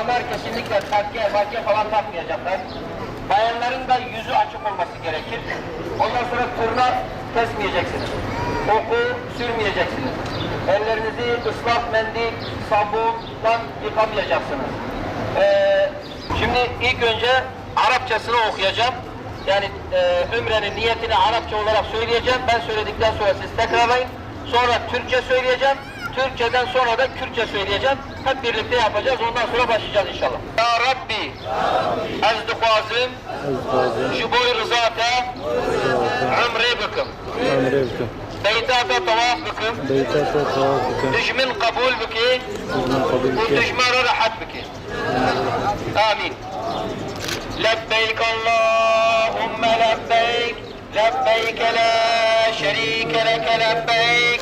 olanlar kesinlikle takke, makke falan takmayacaklar. Bayanların da yüzü açık olması gerekir. Ondan sonra tırnak kesmeyeceksiniz. Koku sürmeyeceksiniz. Ellerinizi ıslak mendil, sabunla yıkamayacaksınız. Ee, şimdi ilk önce Arapçasını okuyacağım. Yani e, Ümre'nin niyetini Arapça olarak söyleyeceğim. Ben söyledikten sonra siz tekrarlayın. Sonra Türkçe söyleyeceğim. Türkçeden sonra da Kürtçe söyleyeceğim. Hep birlikte yapacağız. Ondan sonra başlayacağız inşallah. Ya Rabbi, ez duazim, ji boy rızata, umre bikim. Emre bikim. Beytata tavaf bikim. Beytata tavaf bikim. Düşmin kabul biki. Sizden kabul Bu bikim. düşmanı rahat biki. Amin. لبيك اللهم لبيك لبيك لا شريك لك لبيك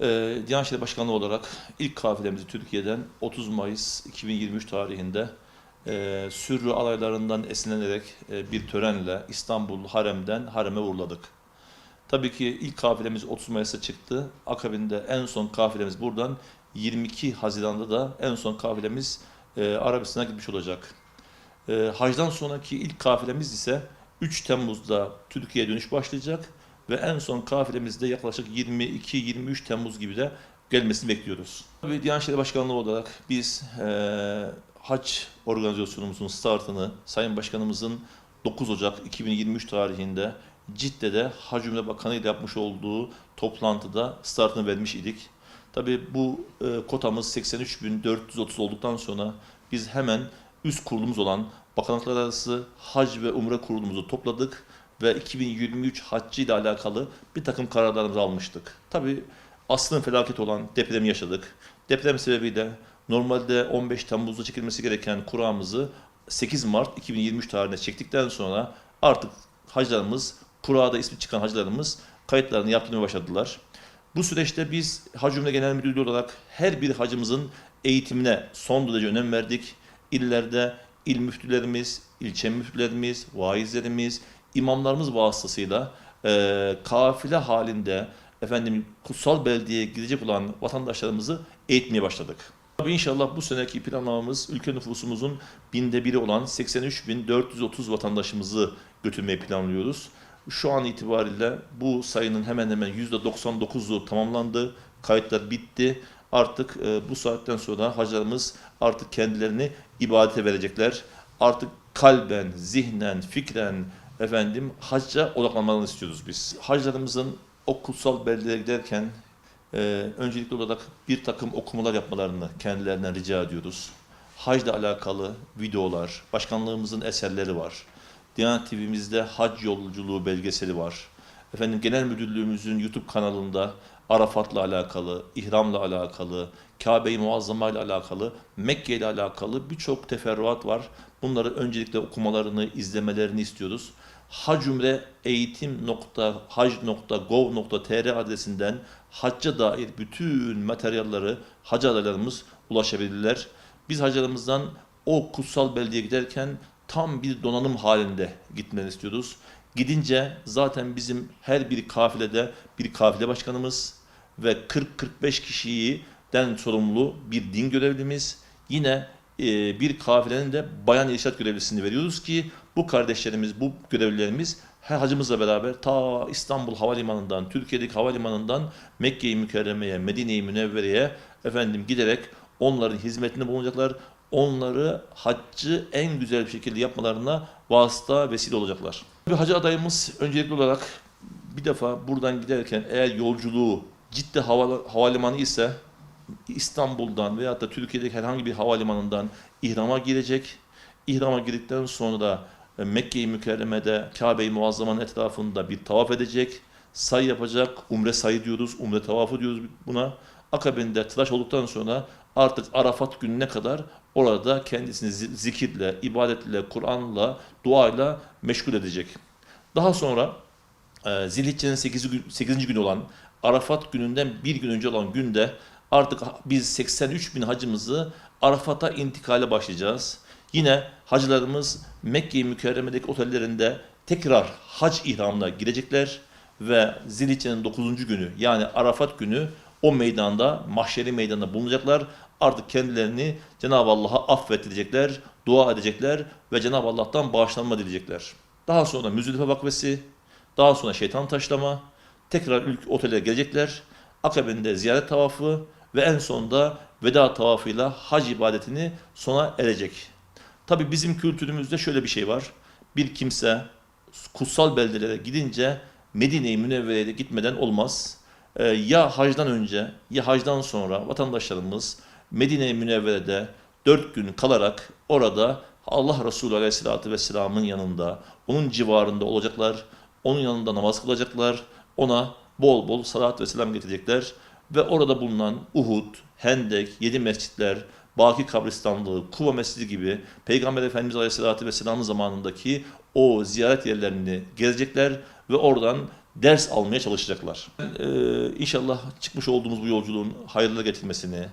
Ee, Diyanet İşleri Başkanlığı olarak ilk kafilemizi Türkiye'den 30 Mayıs 2023 tarihinde e, Sürrü alaylarından esinlenerek e, bir törenle İstanbul Harem'den Harem'e uğurladık. Tabii ki ilk kafilemiz 30 Mayıs'ta çıktı. Akabinde en son kafilemiz buradan 22 Haziran'da da en son kafilemiz e, Arabistan'a gitmiş olacak. E, hacdan sonraki ilk kafilemiz ise 3 Temmuz'da Türkiye'ye dönüş başlayacak ve en son kafilemizde yaklaşık 22-23 Temmuz gibi de gelmesini bekliyoruz. Tabii Diyanet İşleri Başkanlığı olarak biz e, hac organizasyonumuzun startını Sayın Başkanımızın 9 Ocak 2023 tarihinde Cidde'de Hac Ümre Bakanı ile yapmış olduğu toplantıda startını vermiş idik. Tabii bu e, kotamız 83.430 olduktan sonra biz hemen üst kurulumuz olan Bakanlıklar Arası Hac ve Umre Kurulumuzu topladık ve 2023 haccı ile alakalı bir takım kararlarımızı almıştık. Tabii aslında felaket olan depremi yaşadık. Deprem sebebiyle normalde 15 Temmuz'da çekilmesi gereken kuramızı 8 Mart 2023 tarihine çektikten sonra artık hacılarımız, kurada ismi çıkan hacılarımız kayıtlarını yaptırmaya başladılar. Bu süreçte biz Hac Genel Müdürlüğü olarak her bir hacımızın eğitimine son derece önem verdik. İllerde il müftülerimiz, ilçe müftülerimiz, vaizlerimiz, imamlarımız vasıtasıyla e, kafile halinde efendim kutsal beldiyeye gidecek olan vatandaşlarımızı eğitmeye başladık. Tabii inşallah bu seneki planlamamız ülke nüfusumuzun binde biri olan 83.430 vatandaşımızı götürmeyi planlıyoruz. Şu an itibariyle bu sayının hemen hemen %99'u tamamlandı. Kayıtlar bitti. Artık e, bu saatten sonra hacılarımız artık kendilerini ibadete verecekler. Artık kalben, zihnen, fikren efendim hacca odaklanmalarını istiyoruz biz. Hacılarımızın o kutsal beldelere giderken e, öncelikli olarak bir takım okumalar yapmalarını kendilerinden rica ediyoruz. Hacla alakalı videolar, başkanlığımızın eserleri var. Diyanet TV'mizde hac yolculuğu belgeseli var. Efendim Genel Müdürlüğümüzün YouTube kanalında Arafat'la alakalı, ihramla alakalı, Kabe-i Muazzama ile alakalı, Mekke ile alakalı birçok teferruat var. Bunları öncelikle okumalarını, izlemelerini istiyoruz. Hacümre eğitim.hac.gov.tr adresinden hacca dair bütün materyalleri hacı adaylarımız ulaşabilirler. Biz hacılarımızdan o kutsal beldeye giderken tam bir donanım halinde gitmeni istiyoruz. Gidince zaten bizim her bir kafilede bir kafile başkanımız ve 40-45 kişiden sorumlu bir din görevlimiz. Yine e, bir kafilenin de bayan irşat görevlisini veriyoruz ki bu kardeşlerimiz, bu görevlilerimiz her hacımızla beraber ta İstanbul Havalimanı'ndan, Türkiye'deki havalimanından Mekke-i Mükerreme'ye, Medine-i Münevvere'ye efendim giderek onların hizmetinde bulunacaklar. Onları haccı en güzel bir şekilde yapmalarına vasıta vesile olacaklar. Bir hacı adayımız öncelikli olarak bir defa buradan giderken eğer yolculuğu Cidde hava, havalimanı ise İstanbul'dan veyahut da Türkiye'deki herhangi bir havalimanından ihrama girecek. İhrama girdikten sonra e, Mekke-i Mükerreme'de Kabe-i Muazzama'nın etrafında bir tavaf edecek. Say yapacak. Umre sayı diyoruz. Umre tavafı diyoruz buna. Akabinde tıraş olduktan sonra artık Arafat gününe kadar orada kendisini zi- zikirle, ibadetle, Kur'an'la, duayla meşgul edecek. Daha sonra e, Zilhicce'nin 8. Gün, 8. günü olan Arafat gününden bir gün önce olan günde artık biz 83 bin hacımızı Arafat'a intikale başlayacağız. Yine hacılarımız Mekke-i Mükerreme'deki otellerinde tekrar hac ihramına girecekler ve Zilhicce'nin 9. günü yani Arafat günü o meydanda, mahşeri meydanda bulunacaklar. Artık kendilerini Cenab-ı Allah'a affettirecekler, dua edecekler ve Cenab-ı Allah'tan bağışlanma dileyecekler. Daha sonra Müzdelife vakfesi, daha sonra şeytan taşlama, tekrar ülk otele gelecekler. Akabinde ziyaret tavafı ve en sonunda veda tavafıyla hac ibadetini sona erecek. Tabi bizim kültürümüzde şöyle bir şey var. Bir kimse kutsal beldelere gidince Medine-i Münevvere'ye de gitmeden olmaz. Ee, ya hacdan önce ya hacdan sonra vatandaşlarımız Medine-i Münevvere'de dört gün kalarak orada Allah Resulü Aleyhisselatü Vesselam'ın yanında, onun civarında olacaklar, onun yanında namaz kılacaklar, ona bol bol salat ve selam getirecekler ve orada bulunan Uhud, Hendek, yedi mescitler, Baki kabristanlığı, Kuva Mescidi gibi Peygamber Efendimiz Aleyhisselatü Vesselam'ın zamanındaki o ziyaret yerlerini gezecekler ve oradan ders almaya çalışacaklar. Ee, inşallah çıkmış olduğumuz bu yolculuğun hayırlı getirmesini,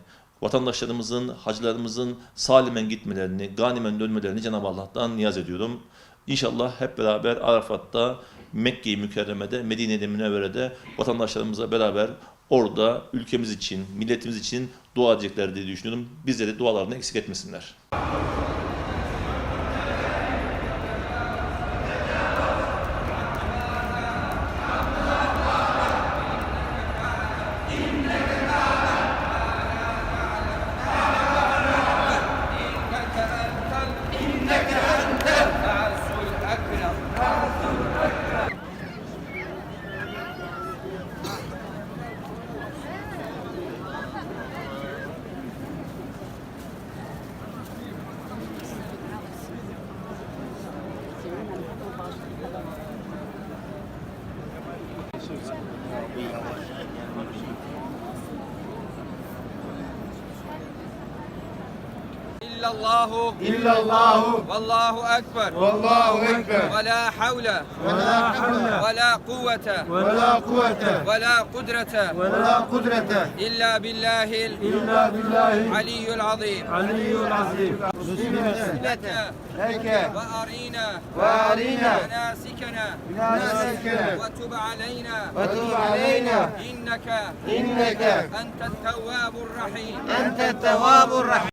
vatandaşlarımızın, hacılarımızın salimen gitmelerini, ganimen dönmelerini Cenab-ı Allah'tan niyaz ediyorum. İnşallah hep beraber Arafat'ta, Mekke-i Mükerreme'de, Medine-i Münevvere'de vatandaşlarımızla beraber orada ülkemiz için, milletimiz için dua edecekler diye düşünüyorum. Bizleri dualarını eksik etmesinler. إلا الله. إلا الله. والله أكبر. والله أكبر. ولا حول. ولا حول. ولا قوة. ولا قوة. ولا قدرة. ولا قدرة. إلا بالله إلا بالله العلي العظيم. العلي العظيم. مسلمة لك. وأرينا وأرينا مناسكنا مناسكنا وتب علينا. وتب علينا. إنك إنك. أنت التواب الرحيم. أنت التواب الرحيم.